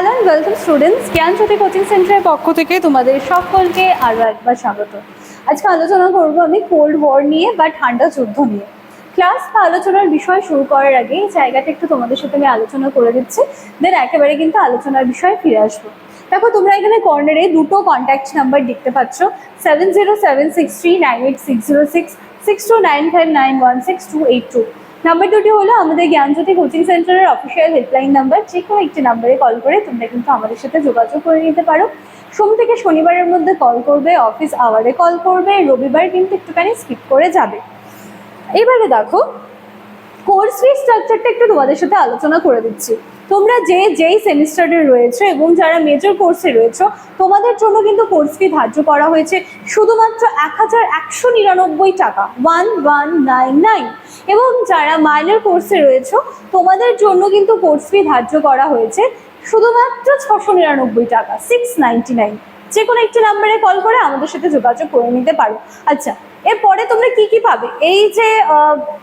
Hello and welcome students Gyanjyoti coaching সেন্টারের পক্ষ থেকে তোমাদের সকলকে আরও একবার স্বাগত। আজকে আলোচনা করব আমি কোল্ড ওয়ার নিয়ে বা ঠান্ডা যুদ্ধ নিয়ে। ক্লাস বা আলোচনার বিষয় শুরু করার আগে এই জায়গাটা একটু তোমাদের সাথে আমি আলোচনা করে দিচ্ছি। দেন একেবারে কিন্তু আলোচনার বিষয়ে ফিরে আসব। দেখো, তোমরা এখানে কর্নারে দুটো কন্ট্যাক্ট নাম্বার দেখতে পাচ্ছ। Seven zero seven six three nine eight six zero six six two nine five nine one six two eight two number দুটি হলো আমাদের জ্ঞানজ্যোতি কোচিং সেন্টারের অফিসিয়াল হেল্পলাইন নাম্বার যে কোনো একটি নাম্বারে কল করে তোমরা কিন্তু আমাদের সাথে যোগাযোগ করে নিতে পারো। সোম থেকে শনিবারের মধ্যে কল করবে অফিস আওয়ারে কল করবে, রবিবার কিন্তু একটুখানি স্কিপ করে যাবে। এবারে দেখো কোর্স ফি স্ট্রাকচারটা একটু তোমাদের সাথে আলোচনা করে দিচ্ছি। তোমরা যে যেই সেমিস্টারে রয়েছে এবং যারা মেজর কোর্সে রয়েছে, তোমাদের জন্য কিন্তু কোর্স ফি ধার্য করা হয়েছে শুধুমাত্র এক হাজার একশো নিরানব্বই টাকা ওয়ান ওয়ান নাইন নাইন এবং যারা মাইনর কোর্সে রয়েছে, তোমাদের জন্য কিন্তু কোর্স ফি ধার্য করা হয়েছে শুধুমাত্র ছশো নিরানব্বই টাকা সিক্স নাইনটি নাইন যে কোনো একটি নাম্বারে কল করে আমাদের সাথে যোগাযোগ করে নিতে পারো। আচ্ছা এরপরে তোমরা কি কি পাবে? এই যে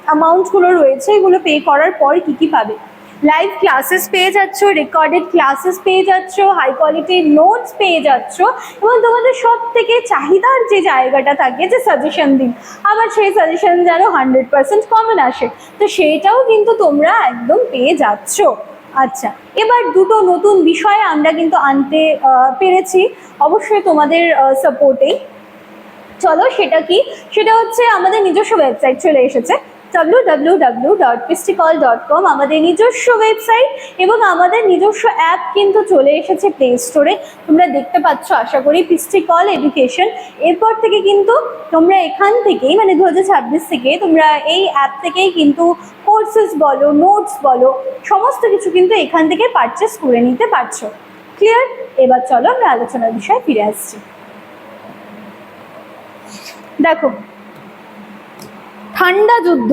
অ্যামাউন্টগুলো রয়েছে, এগুলো পে করার পর কি কি পাবে? লাইভ ক্লাসেস পেয়ে যাচ্ছ রেকর্ডেড ক্লাসেস পেয়ে যাচ্ছ হাই কোয়ালিটির নোটস পেয়ে যাচ্ছ এবং তোমাদের সব থেকে চাহিদার যে জায়গাটা থাকে যে সাজেশন দিন, আবার সেই সাজেশন যেন হান্ড্রেড পার্সেন্ট কমন আসে। তো সেইটাও কিন্তু তোমরা একদম পেয়ে যাচ্ছ। আচ্ছা এবার দুটো নতুন বিষয় আমরা কিন্তু আনতে পেরেছি। অবশ্যই তোমাদের সাপোর্টেই চলো সেটা কি? সেটা হচ্ছে আমাদের নিজস্ব ওয়েবসাইট চলে এসেছে। www.pisticall.com আমাদের নিজস্ব ওয়েবসাইট এবং আমাদের নিজস্ব অ্যাপ কিন্তু চলে এসেছে প্লে স্টোরে তোমরা দেখতে পাচ্ছ, আশা করি পিস্টিকল এডুকেশন এরপর থেকে কিন্তু তোমরা এখান থেকেই মানে দু হাজার ছাব্বিশ থেকে তোমরা এই অ্যাপ থেকেই কিন্তু কোর্সেস বলো নোটস বলো, সমস্ত কিছু কিন্তু এখান থেকে পারচেস করে নিতে পারছ। ক্লিয়ার এবার চলো আমরা আলোচনার বিষয়ে ফিরে আসছি। দেখো ঠান্ডা যুদ্ধ।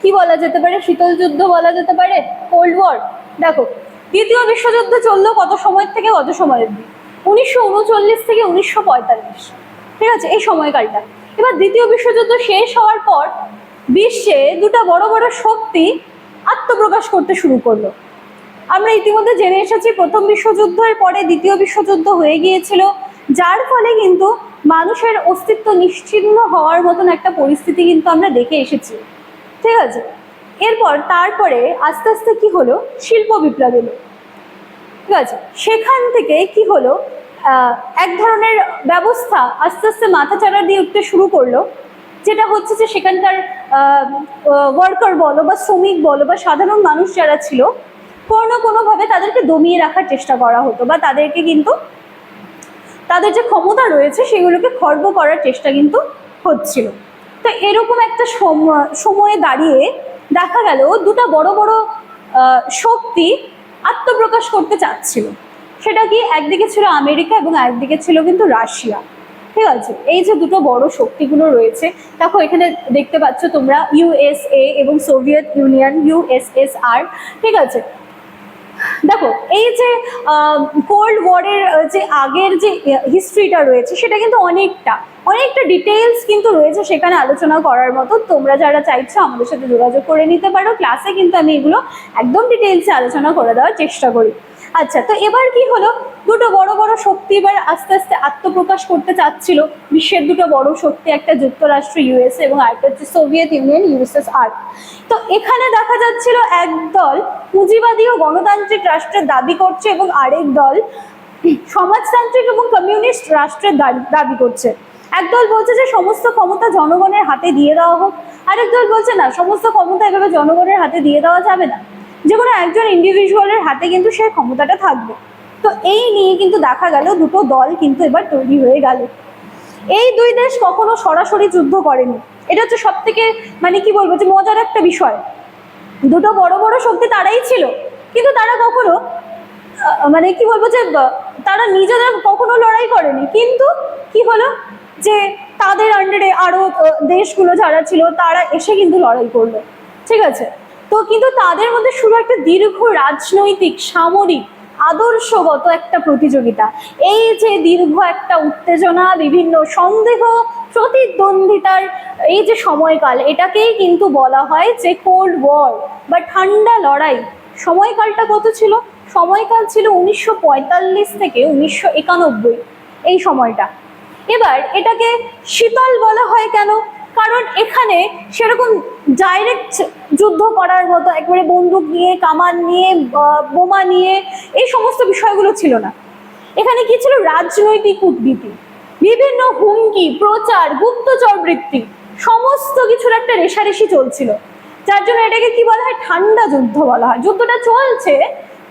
কি বলা যেতে পারে? শীতল যুদ্ধ বলা যেতে পারে? কোল্ড ওয়ার দেখো, দ্বিতীয় বিশ্বযুদ্ধ চলল কত সময় থেকে? কত সময় অবধি উনিশশো উনচল্লিশ থেকে উনিশশো পঁয়তাল্লিশ। ঠিক আছে? এই সময়কালটা। এবার দ্বিতীয় বিশ্বযুদ্ধ শেষ হওয়ার পর বিশ্বে দুটো বড় বড় শক্তি আত্মপ্রকাশ করতে শুরু করল। আমরা ইতিমধ্যে জেনে এসেছি, প্রথম বিশ্বযুদ্ধের পরে দ্বিতীয় বিশ্বযুদ্ধ হয়ে গিয়েছিল, যার ফলে কিন্তু মানুষের অস্তিত্ব নিশ্চিহ্ন হওয়ার মতন একটা পরিস্থিতি কিন্তু আমরা দেখে এসেছি। ঠিক আছে? এরপর, তারপরে আস্তে আস্তে কি হলো? শিল্প বিপ্লব এলো। ঠিক আছে? সেখান থেকে কি হলো? এক ধরনের ব্যবস্থা আস্তে আস্তে মাথাচাড়া দিয়ে উঠতে শুরু করল, যেটা হচ্ছে যে সেখানকার ওয়ার্কার বলো বা শ্রমিক বলো বা সাধারণ মানুষ যারা ছিল, কোনো কোনোভাবে তাদেরকে দমিয়ে রাখার চেষ্টা করা হতো বা তাদেরকে কিন্তু তাদের যে ক্ষমতা রয়েছে সেগুলোকে খর্ব করার চেষ্টা কিন্তু হচ্ছিল। তো এরকম একটা সম- সময়ে দাঁড়িয়ে দেখা গেল দুটা বড় বড় শক্তি আত্মপ্রকাশ করতে চাচ্ছিল। সেটা কি একদিকে ছিল আমেরিকা এবং একদিকে ছিল কিন্তু রাশিয়া। ঠিক আছে? এই যে দুটো বড় শক্তিগুলো রয়েছে, দেখো এখানে দেখতে পাচ্ছ তোমরা ইউএসএ এবং সোভিয়েত ইউনিয়ন ইউএসএসআর ঠিক আছে? দেখো, এই যে কোল্ড ওয়ারের যে আগের যে হিস্ট্রিটা রয়েছে, সেটা কিন্তু অনেকটা অনেকটা ডিটেলস কিন্তু রয়েছে সেখানে আলোচনা করার মতো। তোমরা যারা চাইছো আমাদের সাথে যোগাযোগ করে নিতে পারো। ক্লাসে কিন্তু আমি এগুলো একদম ডিটেলসে আলোচনা করে দেওয়ার চেষ্টা করি। আচ্ছা তো এবার কি হলো? দুটো বড় বড় শক্তি এবার আস্তে আস্তে আত্মপ্রকাশ করতে চাচ্ছিল। বিশ্বের দুটো বড় শক্তি, একটা যুক্তরাষ্ট্র ইউএসএ এবং আরেকটা হচ্ছে সোভিয়েত ইউনিয়ন ইউএসএস ইউএসএসআর তো এখানে দেখা যাচ্ছিল এক দল পুঁজিবাদী ও গণতান্ত্রিক রাষ্ট্রের দাবি করছে এবং আরেক দল সমাজতান্ত্রিক এবং কমিউনিস্ট রাষ্ট্রের দাবি- করছে। একদল বলছে যে সমস্ত ক্ষমতা জনগণের হাতে দিয়ে দেওয়া হোক। আরেক দল বলছে না, সমস্ত ক্ষমতা এভাবে জনগণের হাতে দিয়ে দেওয়া যাবে না। যে কোনো একজন ইন্ডিভিজুয়ালের হাতে কিন্তু সেই ক্ষমতাটা থাকবে। তো এই নিয়ে কিন্তু দেখা গেল, দুটো দল কিন্তু এবার তৈরি হয়ে গেল। এই দুই দেশ কখনো সরাসরি যুদ্ধ করেনি। এটা হচ্ছে সব থেকে মানে কি বলব, যে মজার একটা বিষয়। দুটো বড় বড় শক্তি তারাই ছিল। কিন্তু তারা কখনো মানে কি বলব যে তারা নিজেদের কখনো লড়াই করেনি। কিন্তু কি হলো যে, তাদের আন্ডারে আরও দেশগুলো যারা ছিল, তারা এসে কিন্তু লড়াই করল। ঠিক আছে? তো কিন্তু তাদের মধ্যে শুরু একটা দীর্ঘ রাজনৈতিক, সামরিক আদর্শগত একটা প্রতিযোগিতা। এই যে দীর্ঘ একটা উত্তেজনা, বিভিন্ন সন্দেহ, প্রতিদ্বন্দ্বিতার এই যে সময়কাল, এটাকেই কিন্তু বলা হয় যে কোল্ড ওয়ার বা ঠান্ডা লড়াই। সময়কালটা কত ছিল? সময়কাল ছিল উনিশশো পঁয়তাল্লিশ থেকে উনিশশো একানব্বই, এই সময়টা। এবার এটাকে শীতল বলা হয় কেন? কারণ এখানে সেরকম ডাইরেক্ট যুদ্ধ করার মতো, একবারে বন্দুক নিয়ে, কামান নিয়ে বোমা নিয়ে, এই সমস্ত বিষয়গুলো ছিল না। এখানে কি ছিল? রাজনৈতিক কূটনীতি বিভিন্ন হুমকি, প্রচার, গুপ্তচর বৃত্তি, সমস্ত কিছুর একটা রেশারেশি চলছিল। যার জন্য এটাকে কি বলা হয়? ঠান্ডা যুদ্ধ বলা হয়। যুদ্ধটা চলছে,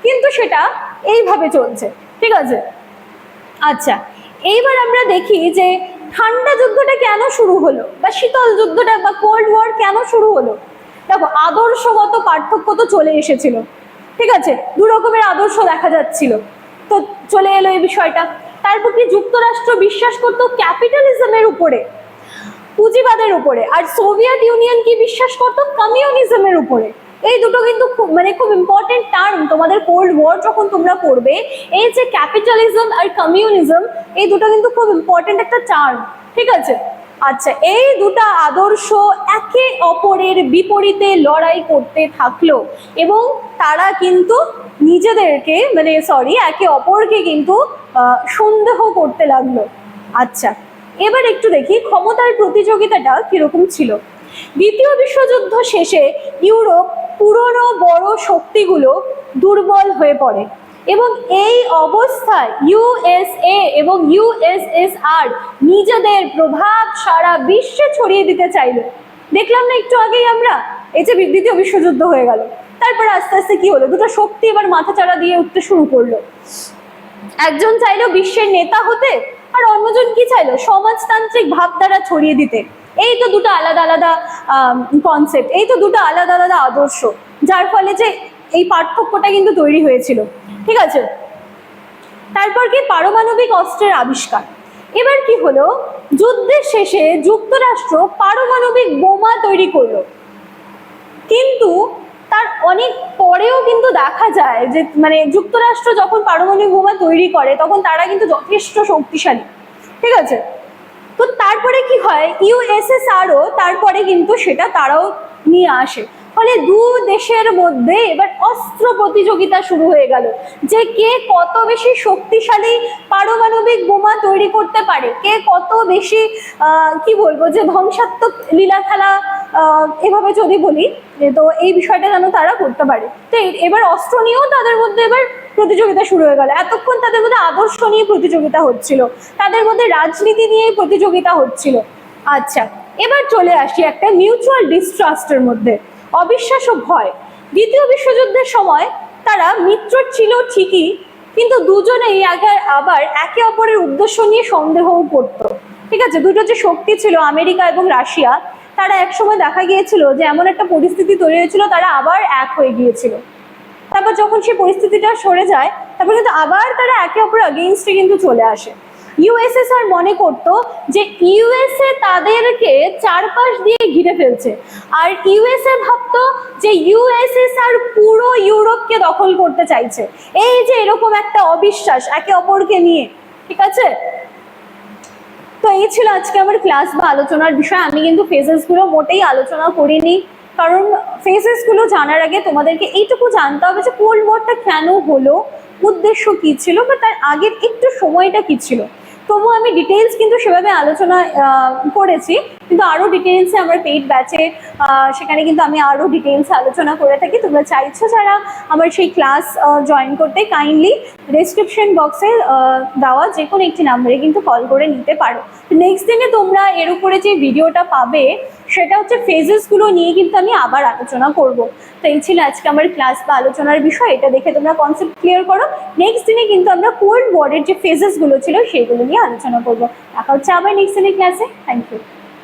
কিন্তু সেটা এইভাবে চলছে। ঠিক আছে? আচ্ছা এইবার আমরা দেখি যে ঠান্ডা যুদ্ধটা কেন শুরু হলো? বা শীতল যুদ্ধটা বা কোল্ড ওয়ার কেন শুরু হলো? দেখো, আদর্শগত পার্থক্য তো চলে এসেছিল, ঠিক আছে? দু রকমের আদর্শ দেখা যাচ্ছিল। তো চলে এলো এই বিষয়টা। তারপর কি যুক্তরাষ্ট্র বিশ্বাস করতো ক্যাপিটালিজমের উপরে, পুঁজিবাদের উপরে? আর সোভিয়েত ইউনিয়ন কি বিশ্বাস করতো? কমিউনিজমের উপরে। এই দুটো কিন্তু খুব মানে খুব ইম্পর্টেন্ট টার্ম তোমাদের কোল্ড ওয়ার যখন তোমরা পড়বে এই যে ক্যাপিটালিজম আর কমিউনিজম এই দুটো কিন্তু খুব ইম্পর্টেন্ট একটা টার্ম ঠিক আছে? আচ্ছা এই দুটা আদর্শ একে অপরের বিপরীতে লড়াই করতে থাকল এবং তারা কিন্তু নিজেদেরকে মানে সরি একে অপরকে কিন্তু সন্দেহ করতে লাগল। আচ্ছা এবার একটু দেখি ক্ষমতার প্রতিযোগিতাটা কীরকম ছিল। দ্বিতীয় বিশ্বযুদ্ধ শেষে ইউরোপ পুরনো বড় শক্তিগুলো দুর্বল হয়ে পড়ে। এবং এই অবস্থায় ইউএসএ এবং ইউএসএসআর নিজেদের প্রভাব সারা বিশ্বে ছড়িয়ে দিতে চাইল। দেখলাম না একটু আগেই আমরা, এই যে দ্বিতীয় বিশ্বযুদ্ধ হয়ে গেল। তারপর আস্তে আস্তে কি হলো? দুটো শক্তি এবার মাথাচাড়া দিয়ে উঠতে শুরু করল। একজন চাইলো বিশ্বের নেতা হতে, আর অন্যজন কি চাইলো? সমাজতান্ত্রিক ভাবধারা ছড়িয়ে দিতে। এই তো দুটো আলাদা আলাদা কনসেপ্ট এই তো দুটো আলাদা আলাদা আদর্শ, যার ফলে যে এই পার্থক্যটা কিন্তু তৈরি হয়েছিল, ঠিক আছে? তারপর কি? পারমাণবিক অস্ত্রের আবিষ্কার। এবার কি হলো? যুদ্ধের শেষে যুক্তরাষ্ট্র পারমাণবিক বোমা তৈরি করল। কিন্তু তার অনেক পরেও কিন্তু দেখা যায় যে মানে যুক্তরাষ্ট্র যখন পারমাণবিক বোমা তৈরি করে, তখন তারা কিন্তু যথেষ্ট শক্তিশালী, ঠিক আছে? তো তারপরে কি হয়? ইউএসএসআরও তারপরে কিন্তু সেটা তারাও নিয়ে আসে। ফলে দু দেশের মধ্যে এবার অস্ত্র প্রতিযোগিতা শুরু হয়ে গেল। যে কে কত বেশি শক্তিশালী পারমাণবিক বোমা তৈরি করতে পারে, কে কত বেশি কি বলব, যে ধ্বংসাত্মক লীলা খেলা এভাবে যদি বলি, তো এই বিষয়টা যেন তারা করতে পারে। তো এবার অস্ত্র নিয়েও তাদের মধ্যে এবার প্রতিযোগিতা শুরু হয়ে গেল। এতক্ষণ তাদের মধ্যে আদর্শ নিয়ে প্রতিযোগিতা হচ্ছিল। তাদের মধ্যে রাজনীতি নিয়ে প্রতিযোগিতা হচ্ছিল। আচ্ছা এবার চলে আসি একটা মিউচুয়াল ডিস্ট্রাস্টের মধ্যে। অবিশ্বাস ও ভয়। দ্বিতীয় বিশ্বযুদ্ধের সময় তারা মিত্র ছিল ঠিকই, কিন্তু দুজনেই আগে আবার একে অপরের উদ্দেশ্য নিয়ে সন্দেহও করতো। ঠিক আছে, দুটো যে শক্তি ছিল, আমেরিকা এবং রাশিয়া, তারা একসময় দেখা গিয়েছিল যে এমন একটা পরিস্থিতি তৈরি হয়েছিল, তারা আবার এক হয়ে গিয়েছিল। তারপর যখন সেই পরিস্থিতিটা সরে যায়, তারপর কিন্তু আবার তারা একে অপরের অগেনস্টে কিন্তু চলে আসে। ইউএসএসআর মনে করত যে ইউএসএ তাদেরকে চারপাশ দিয়ে ঘিরে ফেলছে। আর ইউএসএ ভাবতো যে ইউএসএসআর পুরো ইউরোপকে দখল করতে চাইছে। এই যে এরকম একটা অবিশ্বাস একে অপরকে নিয়ে, ঠিক আছে? তো এই ছিল আজকে আমার ক্লাস বা আলোচনার বিষয়। আমি কিন্তু ফেজেসগুলো মোটেই আলোচনা করিনি। কারণ ফেজেসগুলো জানার আগে তোমাদেরকে এইটুকু জানতে হবে যে কোল্ড ওয়ারটা কেন হলো, উদ্দেশ্য কি ছিল বা তার আগের একটু সময়টা কি ছিল। তবু আমি ডিটেলস কিন্তু সেভাবে আলোচনা করেছি। কিন্তু আরও ডিটেলসে আমার পেইড ব্যাচে সেখানে কিন্তু আমি আরও ডিটেলস আলোচনা করে থাকি। তোমরা চাইছো যারা আমার সেই ক্লাস জয়েন করতে কাইন্ডলি ডেসক্রিপশন বক্সে দেওয়া যে কোনো একটি নাম্বারে কিন্তু কল করে নিতে পারো। নেক্সট দিনে তোমরা এর উপরে যে ভিডিওটা পাবে, সেটা হচ্ছে ফেজেসগুলো নিয়ে কিন্তু আমি আবার আলোচনা করব। তো এই ছিল আজকে আমার ক্লাস বা আলোচনার বিষয়, এটা দেখে তোমরা কনসেপ্ট ক্লিয়ার করো। নেক্সট দিনে কিন্তু আমরা কোল্ড ওয়ারের যে ফেজেসগুলো ছিল, সেগুলো নিয়ে আলোচনা করব। দেখা হচ্ছে আবার নেক্সট দিনের ক্লাসে থ্যাংক ইউ